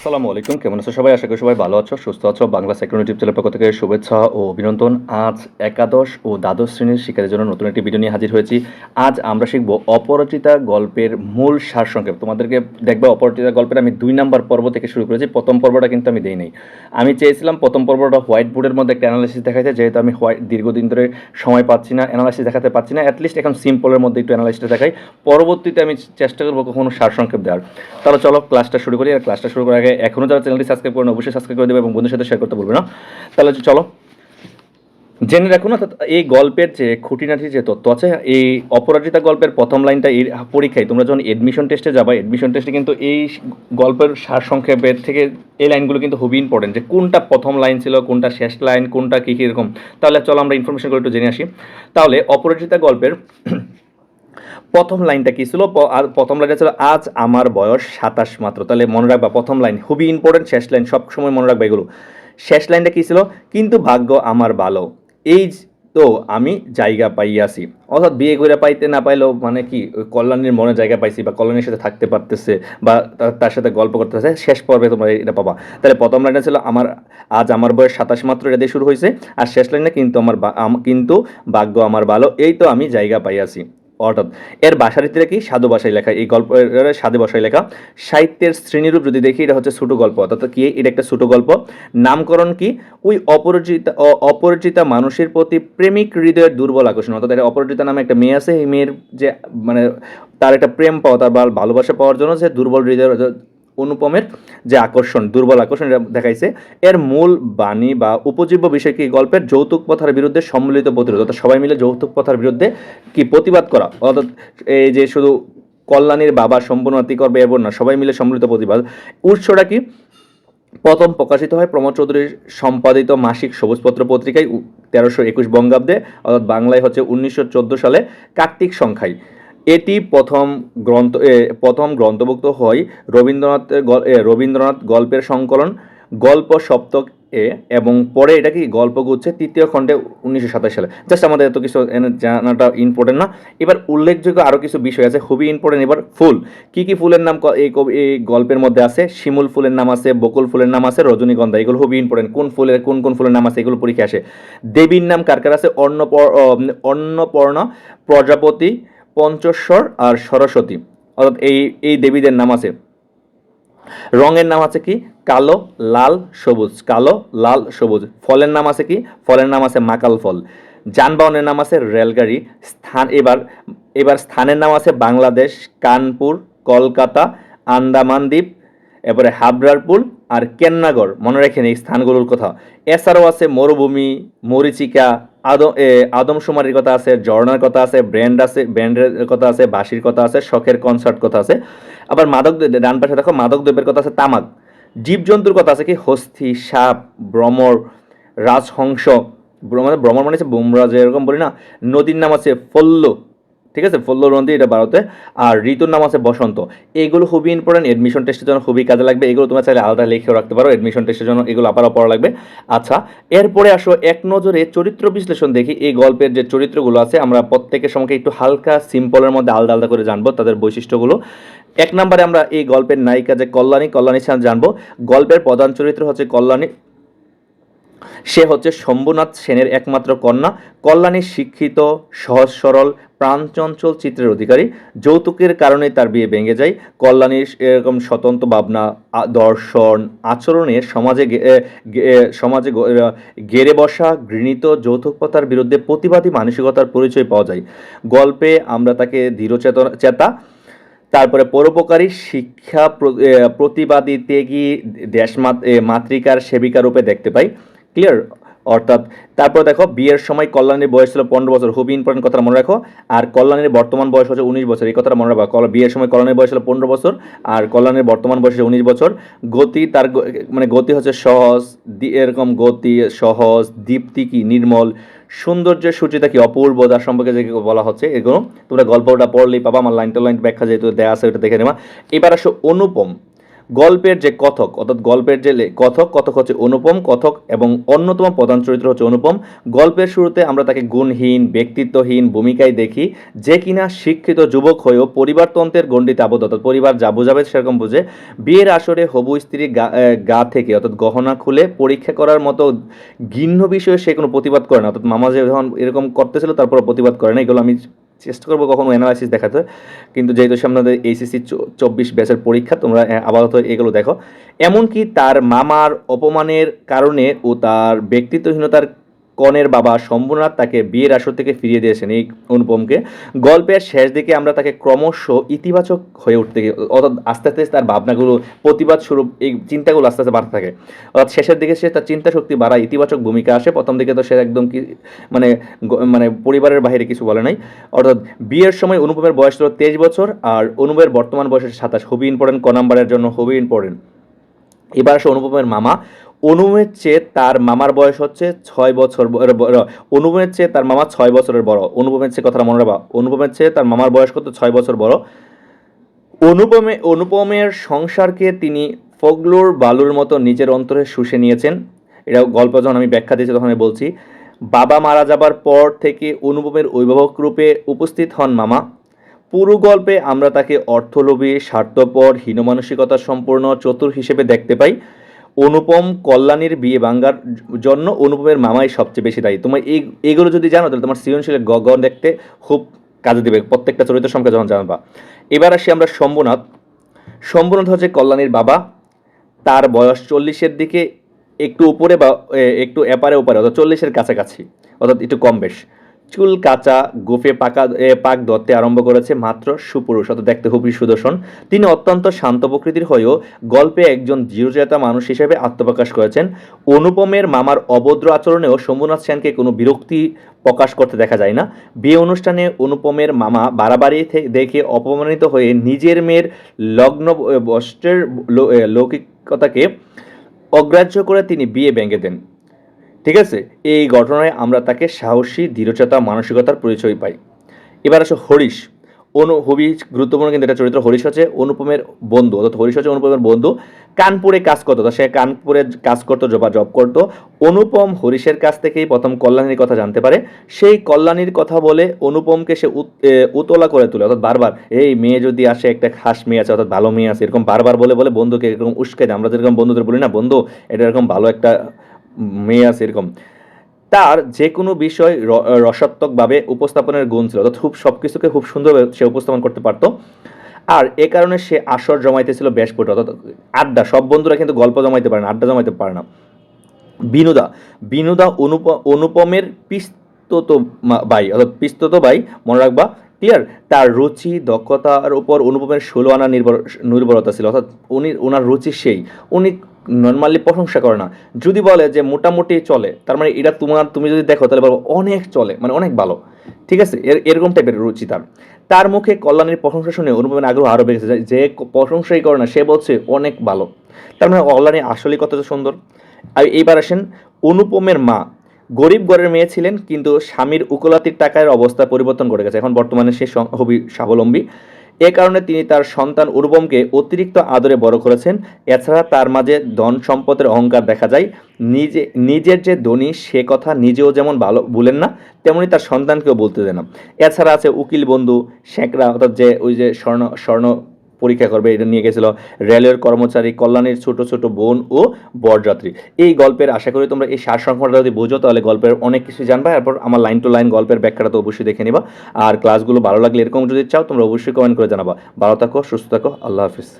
আসসালামু আলাইকুম। কেমন আছো সবাই? আশা করি সবাই ভালো আছো, সুস্থ আছো। বাংলা ইউটিউব চ্যানেল পক্ষ থেকে শুভেচ্ছা ও অভিনন্দন। আজ একাদশ ও দ্বাদশ শ্রেণির শিক্ষার্থীর জন্য নতুন একটি ভিডিও নিয়ে হাজির হয়েছি। আজ আমরা শিখব অপরাজিতা গল্পের মূল সারসংক্ষেপ। তোমাদেরকে দেখবে অপরাজিতা গল্পের আমি দুই নাম্বার পর্ব থেকে শুরু করেছি। প্রথম পর্বটা কিন্তু আমি দেই নাই আমি চেয়েছিলাম প্রথম পর্বটা হোয়াইট বোর্ডের মধ্যে একটা অ্যানালাইসিস দেখাইতে। যেহেতু আমি হোয়াইট দীর্ঘদিন ধরে সময় পাচ্ছি না অ্যানালাইসিস দেখাতে পারছি না অ্যাটলিস্ট এখন সিম্পলের মধ্যে একটু অ্যানালাইসিসটা দেখাই। পরবর্তীতে আমি চেষ্টা করব কখনো সারসংক্ষেপ দেওয়ার। তাহলে চলো ক্লাসটা শুরু করি। আর ক্লাসটা শুরু করার আগে এখনও যারা চ্যানেলটি সাবস্ক্রাইব করেন অবশ্যই সাবস্ক্রাইব করে দেবে এবং বন্ধুদের সাথে শেয়ার করতে বলবে না। তাহলে চলো। জেনে রাখুন অর্থাৎ এই গল্পের যে খুঁটিনাটি যে তথ্য আছে, এই অপরাজিতা গল্পের প্রথম লাইনটা এই পরীক্ষায়, তোমরা যখন এডমিশন টেস্টে যাবা এডমিশন টেস্টে কিন্তু এই গল্পের সারসংক্ষেপের থেকে এই লাইনগুলো কিন্তু খুবই ইম্পর্টেন্ট যে কোনটা প্রথম লাইন ছিল, কোনটা শেষ লাইন, কোনটা কী কী এরকম। তাহলে চলো আমরা ইনফরমেশনগুলো একটু জেনে আসি। তাহলে অপরাজিতা গল্পের প্রথম লাইনটা কি ছিল? আর প্রথম লাইনটা ছিল, আজ আমার বয়স সাতাশ মাত্র। তাহলে মনে রাখবা, প্রথম লাইন খুবই ইম্পর্টেন্ট শেষ লাইন সব সময় মনে রাখবা এগুলো। শেষ লাইনটা কি ছিল? কিন্তু ভাগ্য আমার ভালো। এই তো আমি জায়গা পাইয়াছি। অর্থাৎ বিয়ে করে পাইতে না পাইলেও মানে কি, কল্যাণীর মনে জায়গা পাইছি বা কল্যাণীর সাথে থাকতে পারতেছে বা তার সাথে গল্প করতেছে শেষ পর্বে তোমরা এটা পাবা। তাহলে প্রথম লাইনটা ছিল, আমার, আজ আমার বয়স সাতাশ মাত্র এটা দিয়ে শুরু হয়েছে আর শেষ লাইনে কিন্তু আমার কিন্তু ভাগ্য আমার ভালো। এই তো আমি জায়গা পাইয়াছি। অর্থাৎ এর ভাষারীতিটা কি? সাধু ভাষায় লেখা। এই গল্পের সাধু ভাষায় লেখা। সাহিত্যের শ্রেণীরূপ যদি দেখি, এটা হচ্ছে ছোট গল্প। অর্থাৎ কি? এটা একটা ছোট গল্প। নামকরণ কি? ওই অপরিচিত অপরিচিতা মানুষের প্রতি প্রেমিক হৃদয়ের দুর্বল আকর্ষণ। অর্থাৎ এটা অপরিচিতা নামে একটা মেয়ে আছে। এই মেয়ের যে মানে তার একটা প্রেম পাওয়া, তার ভালোবাসা পাওয়ার জন্য যে দুর্বল হৃদয়ের অনুপমের যে আকর্ষণ, দুর্বল আকর্ষণ এটা দেখাইছে। এর মূল বাণী বা উপজীব্য বিষয় কি গল্পের? যৌতুক প্রথার বিরুদ্ধে সম্মিলিত প্রতিরোধ। অর্থাৎ সবাই মিলে যৌতুক প্রথার বিরুদ্ধে কি প্রতিবাদ করা? অর্থাৎ এই যে শুধু কল্যাণীর বাবা সম্পূর্ণতি করবে এমন না, সবাই মিলে সম্মিলিত প্রতিবাদ। উৎসটা কি? প্রথম প্রকাশিত হয় প্রমোদ চৌধুরীর সম্পাদিত মাসিক সবুজপত্র পত্রিকায়, তেরোশো একুশ বঙ্গাব্দে। অর্থাৎ বাংলায় হচ্ছে উনিশশো চোদ্দ সালে কার্তিক সংখ্যায়। এটি প্রথম গ্রন্থ প্রথম গ্রন্থভুক্ত হয় রবীন্দ্রনাথের রবীন্দ্রনাথ গল্পের সংকলন গল্প সপ্তক এ এবং পরে এটা কি গল্প গল্পগুচ্ছে তৃতীয় খণ্ডে উনিশশো সাতাশ সালে। জাস্ট আমাদের এত কিছু জানাটা ইম্পর্টেন্ট না। এবার উল্লেখযোগ্য আরও কিছু বিষয় আছে, খুবই ইম্পর্টেন্ট এবার ফুল। কি কি ফুলের নাম এই কবি, এই গল্পের মধ্যে আছে? শিমুল ফুলের নাম আছে, বকুল ফুলের নাম আছে, রজনীগন্ধা। এগুলো খুবই ইম্পর্টেন্ট কোন ফুলের, কোন কোন ফুলের নাম আছে এগুলো পরীক্ষা আসে। দেবীর নাম কার কার আছে? অন্নপর অন্নপর্ণা প্রজাপতি পঞ্চস্বর আর সরস্বতী। অর্থাৎ এই এই দেবীদের নাম আছে। রঙের নাম আছে কি? কালো, লাল, সবুজ। কালো, লাল, সবুজ। ফলের নাম আছে কি? ফলের নাম আছে মাকাল ফল। যানবাহনের নাম আছে রেলগাড়ি। স্থান, এবার এবার স্থানের নাম আছে বাংলাদেশ, কানপুর, কলকাতা, আন্দামান দ্বীপ, এরপরে হাবড়ারপুর আর কেন্নাগর, মনে রাখেন এই স্থানগুলোর কথা। এছাড়াও আছে মরুভূমি, মরিচিকা আদম আদমশুমারির কথা আছে, ঝর্ণার কথা আছে ব্র্যান্ড আছে ব্র্যান্ডের কথা আছে, বাঁশির কথা আছে, শখের কনসার্ট কথা আছে। আবার মাদক ডান পাশে দেখো, মাদক দ্রব্যের কথা আছে, তামাক। জীবজন্তুর কথা আছে কি? হস্থি সাপ, ভ্রমর, রাজহংস মানে ভ্রমর মানে হচ্ছে বুমরাজ এরকম বলি না, নদীর নাম আছে ফল্ল। ঠিক আছে? ফল্ল নদী এটা ভারতে আর ঋতুর নাম আছে বসন্ত। এগুলো খুবই ইম্পর্টেন্ট এডমিশন টেস্টের জন্য খুবই কাজে লাগবে। এগুলো তোমরা চাইলে আলাদা লিখেও রাখতে পারো। এডমিশন টেস্টের জন্য এগুলো আবারও পড়া লাগবে। আচ্ছা এরপরে আসো এক নজরে চরিত্র বিশ্লেষণ দেখি। এই গল্পের যে চরিত্রগুলো আছে, আমরা প্রত্যেকের সঙ্গে একটু হালকা সিম্পলের মধ্যে আলাদা আলাদা করে জানব তাদের বৈশিষ্ট্যগুলো। এক নম্বরে আমরা এই গল্পের নায়িকা যে কল্যাণী কল্যাণীর সাথে জানব। গল্পের প্রধান চরিত্র হচ্ছে কল্যাণী। সে হচ্ছে শম্ভুনাথ সেনের একমাত্র কন্যা কল্যাণী শিক্ষিত সহজ সরল প্রাণচঞ্চল চিত্রের অধিকারী। যৌতুকের কারণে তার বিয়ে ভেঙে যায়। কল্যাণীর এরকম স্বতন্ত্র ভাবনা দর্শন আচরণে সমাজে সমাজে গেড়ে বসা ঘৃণিত যৌতুকতার বিরুদ্ধে প্রতিবাদী মানসিকতার পরিচয় পাওয়া যায়। গল্পে আমরা তাকে দৃঢ়চেতনা চেতা তারপরে পরোপকারী শিক্ষা প্রতিবাদী ত্যাগী এ, মাতৃকার সেবিকা রূপে দেখতে পাই। ক্লিয়ার অর্থাৎ, তারপর দেখো, বিয়ের সময় কল্যাণীর বয়স ছিল পনেরো বছর। খুবই ইম্পর্টেন্ট কথা মনে রাখো। আর কল্যাণীর বর্তমান বয়স হচ্ছে উনিশ বছর। এই কথাটা মনে রাখো বিয়ের সময় কল্যাণীর বয়স ছিল পনেরো বছর আর কল্যাণীর বর্তমান বয়স হচ্ছে উনিশ বছর। গতি তার মানে গতি হচ্ছে সহজ এরকম গতি, সহজ, দীপ্তি কি, নির্মল সৌন্দর্যের সূচিতা কি, অপূর্ব তার সম্পর্কে যে বলা হচ্ছে, এগুলো। তোমরা গল্পটা পড়লেই পাবা। আমার লাইন টু লাইন ব্যাখ্যা যেহেতু দেয়া আছে, ওটা দেখে নেবা। এবার আসো অনুপম। গল্পের যে কথক, অর্থাৎ গল্পের যে কথক কথক হচ্ছে অনুপম কথক এবং অন্যতম প্রধান চরিত্র হচ্ছে অনুপম। গল্পের শুরুতে আমরা তাকে গুণহীন, ব্যক্তিত্বহীন ভূমিকায় দেখি যে কিনা শিক্ষিত যুবক হয়েও পরিবারতন্ত্রের গণ্ডিতে আবদ্ধ, অর্থাৎ পরিবার যা বোঝাবে সেরকম বুঝে। বিয়ের আসরে হবু স্ত্রী গা থেকে, অর্থাৎ গহনা খুলে পরীক্ষা করার মতো ঘিন্ন বিষয়ে সে কোনো প্রতিবাদ করে না, অর্থাৎ মামা যে যখন এরকম করতেছিল তারপর প্রতিবাদ করে না, এগুলো আমি চেষ্টা করব কখনো অ্যানালাইসিস দেখাতে। কিন্তু যেহেতু আমাদের এইসিসি চব্বিশ ব্যাচের পরীক্ষা, তোমরা আপাতত এগুলো দেখো। এমনকি তার মামার অপমানের কারণে ও তার ব্যক্তিত্বহীনতার কনের বাবা শম্ভুনাথ তাকে বিয়ের আসর থেকে ফিরিয়ে দিয়েছেন এই অনুপমকে। গল্পের শেষ দিকে আমরা তাকে ক্রমশ ইতিবাচক হয়ে উঠতে অর্থাৎ আস্তে আস্তে তার ভাবনাগুলো প্রতিবাদ স্বরূপ এই চিন্তাগুলো আস্তে আস্তে বাড়তে থাকে। অর্থাৎ শেষের দিকে সে তার চিন্তা শক্তি বাড়ায়, ইতিবাচক ভূমিকা আসে, প্রথম দিকে তো সে একদম কি মানে মানে পরিবারের বাইরে কিছু বলে নাই। অর্থাৎ বিয়ের সময় অনুপমের বয়স ছিল তেইশ বছর আর অনুপমের বর্তমান বয়স হচ্ছে সাতাশ। খুবই ইম্পর্টেন্ট ক নাম্বারের জন্য খুবই ইম্পর্টেন্ট এবার আসে অনুপমের মামা অনুপমের চেয়ে তার মামার বয়স হচ্ছে ছয় বছর অনুপমের চেয়ে তার মামা ছয় বছরের বড়। অনুপমের চেয়ে কথাটা মনে রাখবা। অনুপমের চেয়ে তার মামার বয়স কত? ছয় বছর বড়। অনুপমে অনুপমের সংসারকে তিনি ফগলুর বালুর মতো নিজের অন্তরে শুষে নিয়েছেন। এটা গল্প যখন আমি ব্যাখ্যা দিয়েছি তখন আমি বলছি, বাবা মারা যাবার পর থেকে অনুপমের অভিভাবক রূপে উপস্থিত হন মামা। পুরো গল্পে আমরা তাকে অর্থলোভী, স্বার্থপর, হীনমানসিকতা সম্পূর্ণ চতুর হিসেবে দেখতে পাই। অনুপম কল্যাণীর বিয়ে ভাঙ্গার জন্য অনুপমের মামাই সবচেয়ে বেশি দায়ী। তোমার এই, এগুলো যদি জানো, তাহলে তোমার সৃজনশীলের গ গ দেখতে খুব কাজে দিবে। প্রত্যেকটা চরিত্র সম্পর্কে যখন জানবা। এবার আসি আমরা শম্ভুনাথ। শম্ভুনাথ হচ্ছে কল্যাণীর বাবা। তার বয়স চল্লিশের দিকে, একটু উপরে বা একটু এপারে, ওপারে, অর্থাৎ চল্লিশের কাছাকাছি, অর্থাৎ একটু কম বেশ। চুল কাঁচা, গোফে পাকা পাক ধরতে আরম্ভ করেছে মাত্র সুপুরুষ, অর্থাৎ দেখতে খুবই সুদর্শন। তিনি অত্যন্ত শান্ত প্রকৃতির হয়েও গল্পে একজন দৃঢ়চেতা মানুষ হিসেবে আত্মপ্রকাশ করেছেন। অনুপমের মামার অভদ্র আচরণেও শম্ভুনাথ সেনকে কোনো বিরক্তি প্রকাশ করতে দেখা যায় না। বিয়ে অনুষ্ঠানে অনুপমের মামা বাড়াবাড়ি দেখে অপমানিত হয়ে নিজের মেয়ের লগ্ন বস্ত্রের লৌকিকতাকে অগ্রাহ্য করে তিনি বিয়ে ভেঙে দেন। ঠিক আছে? এই ঘটনায় আমরা তাকে সাহসী, দৃঢ়চেতা, মানসিকতার পরিচয় পাই। এবার আসো হরিশ। অনু, খুবই গুরুত্বপূর্ণ কিন্তু এটা চরিত্র। হরিশ হচ্ছে অনুপমের বন্ধু, অর্থাৎ হরিশ হচ্ছে অনুপমের বন্ধু। কানপুরে কাজ করতো সে কানপুরে কাজ করতো বা জব করতো। অনুপম হরিশের কাছ থেকেই প্রথম কল্যাণীর কথা জানতে পারে। সেই কল্যাণীর কথা বলে অনুপমকে সে উত- উতলা করে তোলে, অর্থাৎ বারবার, এই মেয়ে যদি আসে, একটা খাস মেয়ে আছে, অর্থাৎ ভালো মেয়ে আছে, এরকম বারবার বলে বলে বন্ধুকে এরকম উস্কে দেয়। আমরা যেরকম বন্ধুদের বলি না, বন্ধু, এটা এরকম ভালো একটা মেয়ে আছে এরকম তার যে কোনো বিষয় রসাত্মকভাবে উপস্থাপনের গুণ ছিল, অর্থাৎ খুব সব কিছুকে খুব সুন্দরভাবে সে উপস্থাপন করতে পারতো। আর এ কারণে সে আসর জমাইতেছিল বেশ পটু অর্থাৎ আড্ডা, সব বন্ধুরা কিন্তু গল্প জমাইতে পারে না, আড্ডা জমাইতে পারে না। বিনোদা বিনোদা অনুপ, অনুপমের পিস্তত ভাই, অর্থাৎ পিস্তত ভাই, মনে রাখবা ক্লিয়ার তার রুচি, দক্ষতার উপর অনুপমের ষোলো আনা নির্ভর, নির্ভরতা ছিল, অর্থাৎ উনি ওনার রুচি সেই। উনি নর্মালি প্রশংসা করে না। যদি বলে যে মোটামুটি চলে, তার মানে এটা তোমার, তুমি যদি দেখো, তাহলে বলব অনেক চলে মানে অনেক ভালো। ঠিক আছে? এর, এরকম টাইপের রুচি তার। তার মুখে কল্যাণের প্রশংসা শুনে অনুপমের আগ্রহ আরও বেড়েছে। যে- প্রশংসাই করে না, সে বলছে অনেক ভালো। তার মানে কল্যাণী আসলেই কতটা সুন্দর। আর এইবার আসেন, অনুপমের মা। গরিব ঘরের মেয়ে ছিলেন, কিন্তু স্বামীর উকলাতির টাকার অবস্থা পরিবর্তন করে গেছে। এখন বর্তমানে সে খুবই স্বাবলম্বী। এ কারণে তিনি তার সন্তান উর্বমকে অতিরিক্ত আদরে বড় করেছেন। এছাড়া তার মাঝে ধন সম্পদের অহংকার দেখা যায়। নিজে, নিজের যে ধনী, সে কথা নিজেও যেমন ভালো বলেন না, তেমনি তার সন্তানকেও বলতে দেন না। এছাড়া আছে উকিল বন্ধু, শেখরা, অর্থাৎ যে ওই যে স্বর্ণ স্বর্ণ পরীক্ষা করবে, এটা নিয়ে গেছিল রেলের কর্মচারী, কল্যাণের ছোট ছোট বোন ও বরযাত্রী। এই গল্পের আশা করি তোমরা এই সার সংখ্যাটা যদি বোঝো, তাহলে গল্পের অনেক কিছু জানবা। এরপর আমার লাইন টু লাইন গল্পের ব্যাখ্যাটা তো অবশ্যই দেখে নিবা। আর ক্লাসগুলো ভালো লাগলে এরকম যদি চাও, তোমরা অবশ্যই কমেন্ট করে জানাবা। ভালো থাকো, সুস্থ থাকো, আল্লাহ হাফিজ।